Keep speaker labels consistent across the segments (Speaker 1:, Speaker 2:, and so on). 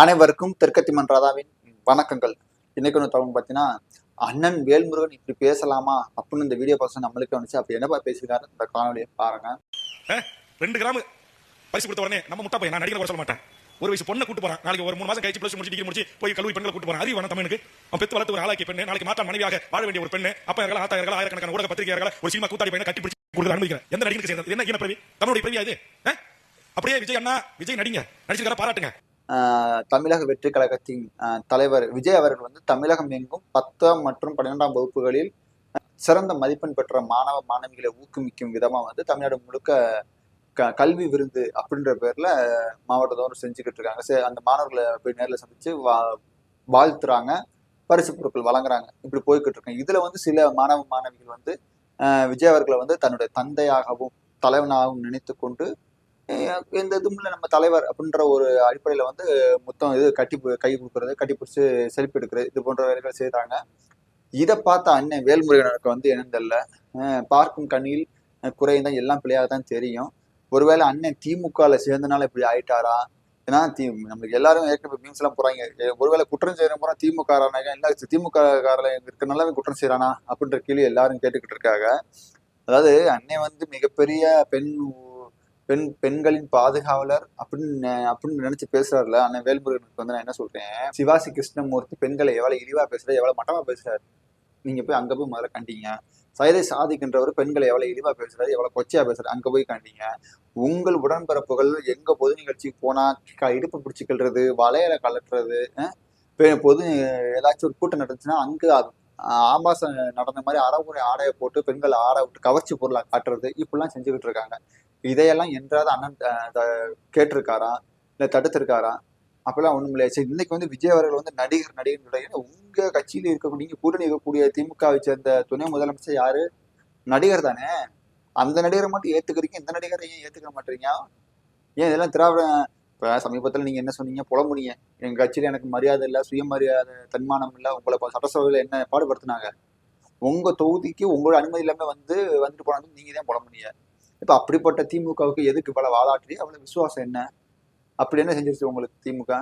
Speaker 1: அனைவருக்கும் தெற்கத்தி ராதாவின் வணக்கங்கள். இன்னைக்கு ஒன்று தகவல் பார்த்தீங்கன்னா அண்ணன் வேல்முருகன் இப்படி பேசலாமா அப்படின்னு இந்த வீடியோ பார்த்து நம்மளுக்கு வந்துச்சு. அப்படி என்னப்பா பேசியிருக்காரு? இந்த காணொலியை பாருங்க.
Speaker 2: ரெண்டு கிராம் பரிசு கொடுத்த உடனே நம்ம முட்டா பையன் நான் நடிகர் சொல்ல மாட்டேன். ஒரு வயசு பொண்ணை கூட்டு போறான். நாளைக்கு ஒரு மூணு மாசம் கழிச்சு பிளஸ் முடிச்சு டிகிரி முடிச்சு போய் கல்லூரி பெண்களை கூட்டு போறான். அறிவு வேணும் தமிழுக்கு. அவன் பெத்து வளர்த்து ஒரு ஆளாக்கி பெண்ணு. நாளைக்கு மாற்ற மனைவியாக வாழ வேண்டிய ஒரு பெண்ணு. அப்பா இருக்கலாம் ஆத்தா இருக்கலாம் ஆயிரக்கணக்கான ஊடக பத்திரிகையாளர்கள் ஒரு சினிமா கூத்தாடி பையனை கட்டி பிடிச்சி கொடுத்து அனுமதிக்கிறேன் எந்த நடிகருக்கு சேர்ந்தது என்ன என்ன பிரவி? தமிழுடைய பிறவியா இது? அப்படியே விஜய் அண்ணா விஜய் நடிங்க. நடிச்சிருக்கார? பாராட்டுங்க.
Speaker 1: தமிழக வெற்றி கழகத்தின் தலைவர் விஜய் அவர்கள் வந்து தமிழகம் எங்கும் பத்தாம் மற்றும் பன்னிரெண்டாம் வகுப்புகளில் சிறந்த மதிப்பெண் பெற்ற மாணவ மாணவிகளை ஊக்குவிக்கும் விதமாக வந்து தமிழ்நாடு முழுக்க க கல்வி விருந்து அப்படின்ற பேர்ல மாவட்டத்தோறும் செஞ்சுக்கிட்டு இருக்காங்க. சரி அந்த மாணவர்களை போய் நேரில் சந்திச்சு வா வாழ்த்துறாங்க பரிசு பொருட்கள் வழங்குறாங்க. இப்படி போய்கிட்டு இருக்காங்க இதுல வந்து சில மாணவ மாணவிகள் வந்து விஜய் அவர்களை வந்து தன்னுடைய தந்தையாகவும் தலைவனாகவும் நினைத்து கொண்டு இந்த எந்த நம்ம தலைவர் அப்படின்ற ஒரு அடிப்படையில் வந்து மொத்தம் இது கட்டி கை கொடுக்கறது கட்டி பிடிச்சி செல்ஃபி எடுக்கிறது இது போன்ற வேலைகள் செய்கிறாங்க இதை பார்த்த அண்ணன் வேல்முருகனுக்கு வந்து என்னன்னு தெரியல. பார்க்கும் கண்ணில் குறைந்தான் எல்லாம் பிள்ளையாக தான் தெரியும். ஒருவேளை அண்ணன் திமுகல சேர்ந்தனால இப்படி ஆயிட்டாரா? ஏன்னா தி நம்மளுக்கு எல்லாரும் ஏற்கனவே மீம்ஸ் எல்லாம் போறாங்க ஒருவேளை குற்றம் செய்யற போறா திமுக என்ன திமுக காரில் இருக்கிறனால குற்றம் செய்யறானா அப்படின்ற கேள்வி எல்லாரும் கேட்டுக்கிட்டு இருக்காங்க. அதாவது அண்ணன் வந்து மிகப்பெரிய பெண் பெண் பெண்களின் பாதுகாவலர் அப்படின்னு அப்படின்னு நினைச்சு பேசுறாருல அண்ணன் வேல்முருகனுக்கு வந்து நான் என்ன சொல்றேன் சிவாசி கிருஷ்ணமூர்த்தி பெண்களை எவ்வளவு இழிவா பேசுறாரு எவ்வளவு மட்டமா பேசுறாரு? நீங்க போய் அங்க போய் முதல்ல கண்டிங்க. சைதை சாதிக்கின்றவர் பெண்களை எவ்வளவு இழிவா பேசுறாரு எவ்வளவு கொச்சையா பேசுறாரு அங்க போய் காண்டிங்க. உங்கள் உடன்பிறப்புகள் எங்க பொது நிகழ்ச்சிக்கு போனா க- இடுப்பு பிடிச்சிக்கிறது வளையல கலட்டுறது பொது ஏதாச்சும் ஒரு கூட்டம் நடந்துச்சுன்னா அங்கே ஆபாசம் நடந்த மாதிரி அறவுரை ஆடையை போட்டு பெண்கள் ஆட விட்டு கவர்ச்சி பொருளாக காட்டுறது இப்படிலாம் செஞ்சுக்கிட்டு இருக்காங்க. இதையெல்லாம் என்றாவது அண்ணன் த- த- கேட்டிருக்காரா? இல்ல தடுத்திருக்காரா? அப்பெல்லாம் ஒண்ணும் இல்லையா. சரி இன்னைக்கு வந்து விஜய் அவர்கள் வந்து நடிகர் நடிகர் ஏன்னா உங்க கட்சியில இருக்கக்கூடிய நீங்கள் கூட்டணி இருக்கக்கூடிய திமுகவை சேர்ந்த துணை முதலமைச்சர் யாரு? நடிகர் தானே. அந்த நடிகரை மட்டும் ஏத்துக்கிறீங்க இந்த நடிகரை ஏன் ஏத்துக்க மாட்டீங்க? ஏன் இதெல்லாம் திராவிட இப்ப சமீபத்துல நீங்க என்ன சொன்னீங்க? புலம்புனீங்க. எங்க கட்சியில எனக்கு மரியாதை இல்ல சுயமரியாதை தன்மானம் இல்ல உங்களை இப்ப சட்டசபையில என்ன பாடுபடுத்தினாங்க? உங்க தொகுதிக்கு உங்களோட அனுமதி இல்லாம வந்து வந்துட்டு போனாலும் நீங்க தான் புலம்புனீங்க? இப்போ அப்படிப்பட்ட திமுகவுக்கு எதுக்கு இவ்வளவு வாதாட்டி? அவ்வளவு விசுவாசம் என்ன? அப்படி என்ன செஞ்சிருச்சு உங்களுக்கு திமுக?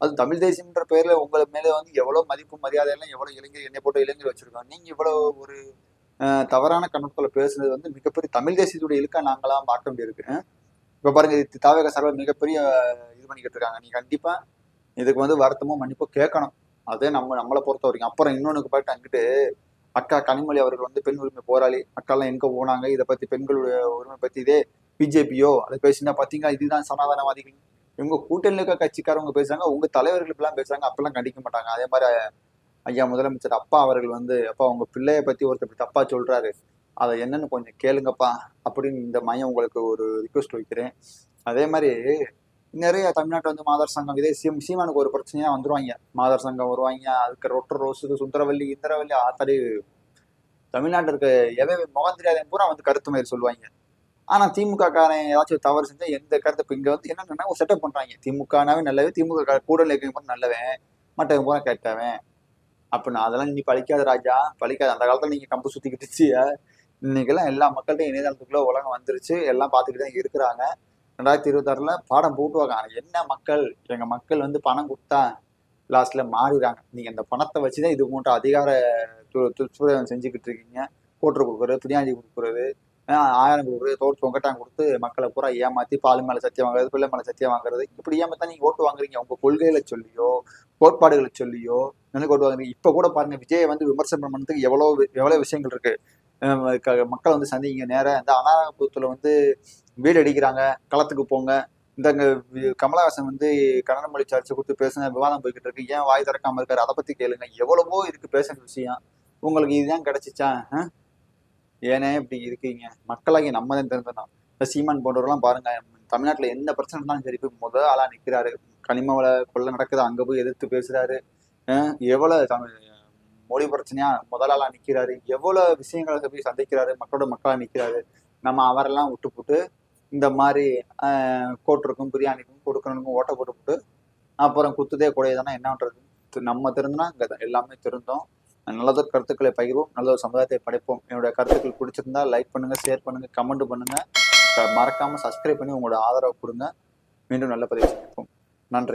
Speaker 1: அது தமிழ் தேசியம்ன்ற பேர்ல உங்களை மேல வந்து எவ்வளவு மதிப்பு மரியாதை எல்லாம் எவ்வளவு இளைஞர் என்னை போட்டு இளைஞர் வச்சிருக்கோம் நீங்க இவ்வளவு ஒரு தவறான கண்ணோட்டத்தில் பேசுனது வந்து மிகப்பெரிய தமிழ் தேசியத்துடைய இழுக்கா நாங்களாம் பார்க்க வேண்டியிருக்கு. இப்போ பாருங்க இது தாவக சார்பில் மிகப்பெரிய இது பண்ணிக்கிட்டு இருக்காங்க. நீ கண்டிப்பா இதுக்கு வந்து வருத்தமும் மன்னிப்பும் கேட்கணும். அதே நம்ம நம்மளை பொறுத்த வரைக்கும் அப்புறம் இன்னொன்னுக்கு போயிட்டு அங்கிட்டு அக்கா கனிமொழி அவர்கள் வந்து பெண் உரிமை போராளி. அக்காலாம் எங்க போனாங்க? இதை பத்தி பெண்களுடைய உரிமை பத்தி இதே பிஜேபியோ? அதை பேசினா பாத்தீங்கன்னா இதுதான் சனாதனவாதிகள் இவங்க கூட்டணியில் இருக்க கட்சிக்காரவங்க பேசுறாங்க உங்க தலைவர்கள் இப்பெல்லாம் பேசுறாங்க அப்பெல்லாம் கண்டிக்க மாட்டாங்க. அதே மாதிரி ஐயா முதலமைச்சர் அப்பா அவர்கள் வந்து அப்பா உங்க பிள்ளைய பத்தி ஒருத்தர் தப்பா சொல்றாரு. அதை என்னன்னு கொஞ்சம் கேளுங்கப்பா அப்படின்னு இந்த மையம் உங்களுக்கு ஒரு ரிக்வெஸ்ட் வைக்கிறேன். அதே மாதிரி நிறைய தமிழ்நாட்டில் வந்து மாதர் சங்கம் இதே சீம் சீமானுக்கு ஒரு பிரச்சனையா வந்துருவாங்க. மாதர் சங்கம் வருவாங்க அதுக்கு ரொட்டர் ரோஸுக்கு சுந்தரவல்லி இந்திரவல்லி ஆத்தாடி தமிழ்நாட்டில் இருக்க எவை முகம் தெரியாத பூரா வந்து கருத்து மாதிரி சொல்லுவாங்க. ஆனா திமுக காரன் ஏதாச்சும் தவறு செஞ்சா எந்த கருத்து இப்ப இங்க வந்து என்னன்னா ஒரு செட்டப் பண்றாங்க. திமுகனாவே நல்லவே திமுக கூட இருக்கவங்க நல்லவன் மற்றவன் பூரா கேட்டவன். அப்படின்னு அதெல்லாம் நீ பழிக்காத ராஜா பழிக்காத. அந்த காலத்துல நீங்க கம்பு சுத்திக்கிட்டுச்சு இன்னைக்கெல்லாம் எல்லா மக்கள்கிட்டையும் இணையதளத்துக்குள்ள உலகம் வந்துருச்சு. எல்லாம் பார்த்துக்கிட்டு தான் இருக்கிறாங்க. ரெண்டாயிரத்தி இருபத்தாறுல பாடம் போட்டுவாங்க. ஆனால் என்ன மக்கள்? எங்க மக்கள் வந்து பணம் கொடுத்தா லாஸ்ட்ல மாறிடுறாங்க. நீங்க இந்த பணத்தை வச்சுதான் இது போன்ற அதிகார து- துஷ்பிரயோகம் செஞ்சுக்கிட்டு இருக்கீங்க. கோட்டர் கொடுக்குறது பிரியாணி கொடுக்குறது ஆயிரம் கொடுக்குறது தோற்று தொங்கட்டான் கொடுத்து மக்களை பூரா ஏமாத்தி பால் மேல சத்தியம் வாங்குறது பிள்ளை மேல சத்தியம் வாங்குறது இப்படி ஏமாத்தான் நீங்க ஓட்டு வாங்குறீங்க. உங்க கொள்கைகளை சொல்லியோ கோட்பாடுகளை சொல்லியோ நினைக்க ஓட்டு வாங்குறீங்க. இப்ப கூட பாருங்க விஜயை வந்து விமர்சனம் பண்ணதுக்கு எவ்வளவு எவ்வளவு விஷயங்கள் இருக்கு. மக்களை வந்து சந்திங்க நேரம் இந்த அனாரபுரத்துல வந்து வீடு அடிக்கிறாங்க களத்துக்கு போங்க. இந்த வி- கமலஹாசன் வந்து கன்னடமொழி சர்ச்சை கொடுத்து பேசுங்க விவாதம் போய்கிட்டு இருக்கு. ஏன் வாய் திறக்காம இருக்காரு? அதை பத்தி கேளுங்க. எவ்வளவோ இருக்கு பேசுற விஷயம். உங்களுக்கு இதுதான் கிடைச்சிச்சா? ஏனே இப்படி இருக்கீங்க. மக்களாகி நம்ம தான் தெரிஞ்சிடணும் இப்போ சீமான் போன்றவரெல்லாம் பாருங்க. தமிழ்நாட்டில் எந்த பிரச்சனை இருந்தாலும் சரி போய் முதல் நிற்கிறாரு கனிம கனிமவள கொள்ள நடக்குது. அங்கே போய் எதிர்த்து பேசுறாரு. எவ்வளோ தமிழ் மொழி பிரச்சனையா முதல் ஆளாக நிற்கிறாரு எவ்வளோ விஷயங்களை போய் சந்திக்கிறாரு? மக்களோட மக்களாக நிற்கிறாரு நம்ம அவரெல்லாம் விட்டு போட்டு இந்த மாதிரி ஆஹ், கோட்டருக்கும் பிரியாணிக்கும் கொடுக்கணுக்கும் ஓட்ட போட்டு போட்டு அப்புறம் குத்துதே குடையதானா என்ன பண்ணுறது நம்ம தெரிஞ்சுனா இங்கே தான் எல்லாமே தெரிந்தோம் நல்லதொரு கருத்துக்களை பகிர்வோம். நல்ல ஒரு சமுதாயத்தை படைப்போம். என்னுடைய கருத்துக்கள் பிடிச்சிருந்தா லைக் பண்ணுங்க ஷேர் பண்ணுங்க கமெண்ட் பண்ணுங்க. மறக்காமல் மறக்காம சப்ஸ்கிரைப் பண்ணி உங்களோட ஆதரவு கொடுங்க. மீண்டும் நல்ல பதிவு சந்திப்போம். நன்றி.